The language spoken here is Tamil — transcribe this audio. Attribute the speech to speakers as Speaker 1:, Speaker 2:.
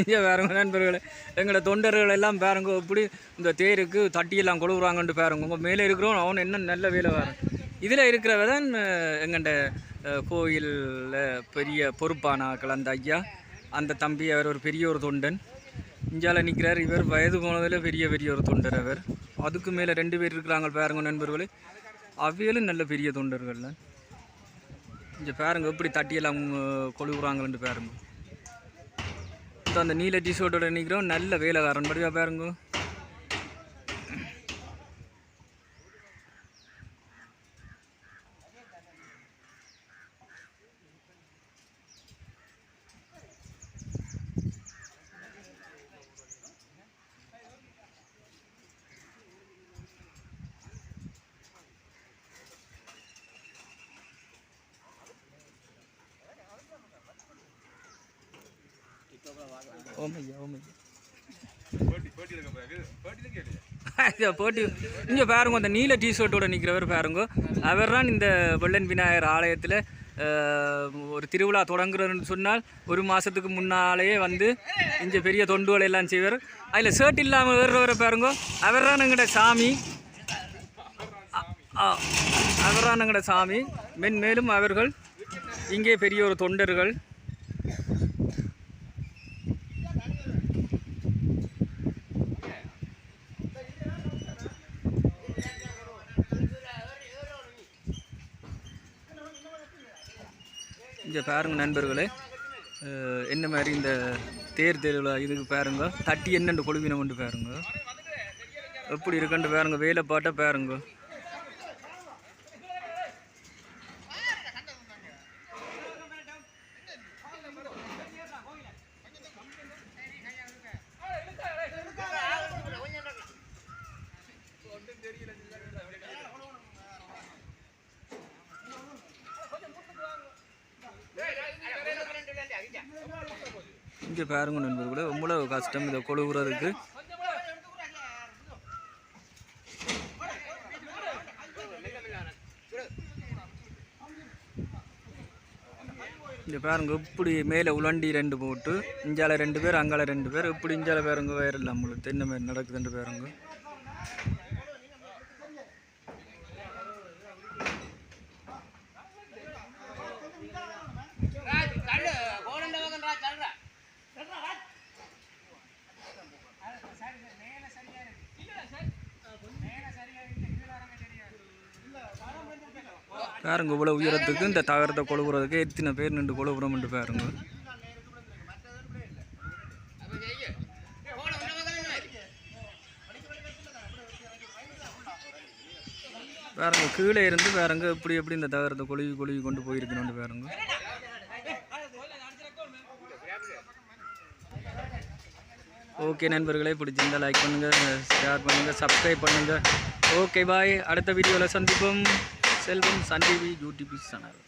Speaker 1: இங்கே பாருங்க நண்பர்களே எங்களோட தொண்டர்கள் எல்லாம் பாருங்க இப்படி இந்த தேருக்கு தட்டியெல்லாம் கொடுக்குறாங்கன்ட்டு பாருங்க. உங்கள் மேலே இருக்கிறோம் அவன் என்ன நல்ல வேலை வரும் இதில் இருக்கிறவ தான் எங்கள்ட கோயிலில் பெரிய பொறுப்பான ஆக்கள் அந்த ஐயா. அந்த தம்பி அவர் ஒரு பெரிய ஒரு தொண்டன். இஞ்சால நிற்கிறார் இவர் வயது போனதில் பெரிய பெரிய ஒரு தொண்டர் அவர். அதுக்கு மேலே ரெண்டு பேர் இருக்கிறாங்க பாருங்க நண்பர்களே. அவையிலும் நல்ல பெரிய தொண்டர்கள் இங்கே பாருங்க எப்படி தட்டியெல்லாம் கொழுகுறாங்கன்ட்டு பாருங்க. மொத்தம் அந்த நீல டிஷர்ட்டோட நிற்கிறோம் நல்ல வேலைக்காரன் படிவா பாருங்க. போட்டி இங்கே பாருங்க அந்த நீல டிஷர்ட்டோட நிற்கிறவர் பாருங்க. அவர் தான் இந்த வெள்ளன் விநாயகர் ஆலயத்தில் ஒரு திருவிழா தொடங்குறதுன்னு சொன்னால் ஒரு மாதத்துக்கு முன்னாலேயே வந்து இங்கே பெரிய தொண்டு வலையெல்லாம் செய்வார். அதில் ஷர்ட் இல்லாமல் வேறுவரை பாருங்க. அவர் தான் எங்கள்ட சாமி அவர் தான் எங்கள்ட சாமி. மென்மேலும் அவர்கள் இங்கே பெரிய ஒரு தொண்டர்கள். இங்கே பாருங்கள் நண்பர்களே. என்ன மாதிரி இந்த தேர் தெருவில் இதுக்கு பாருங்க. தட்டி என்னென்று கொழுவினம் கொண்டு பாருங்க. எப்படி இருக்குன்ட்டு பாருங்க. வேலை பாட்டை பாருங்க. இங்கே பாருங்க நண்பர்களே ரொம்ப கஷ்டம் இதை கொழுவுறதுக்கு. இங்கே பாருங்க இப்படி மேலே உலண்டி ரெண்டு போட்டு இஞ்சால ரெண்டு பேர் அங்கால ரெண்டு பேர் இப்படி இஞ்சால பேருங்க வேறு இல்லை நம்மளுக்கு. தென்னை மாதிரி நடக்குதுன்ட்டு பாருங்க. பாருங்க இவ்வளோ உயரத்துக்கு இந்த தகரத்தை கொழுவுறதுக்கு எத்தனை பேர் நின்று கொழுவுறோம்னு பாருங்க. பாருங்க கீழே இருந்து பாருங்க எப்படி எப்படி இந்த தகரத்தை கொழுவி கொழுவி கொண்டு போயிருக்கணும்னு பாருங்க. ஓகே நண்பர்களே பிடிச்சிருந்தா லைக் பண்ணுங்கள் ஷேர் பண்ணுங்கள் சப்ஸ்கிரைப் பண்ணுங்கள் ஓகே பாய் அடுத்த வீடியோவில் சந்திப்போம். Selvam Sun TV YouTube channel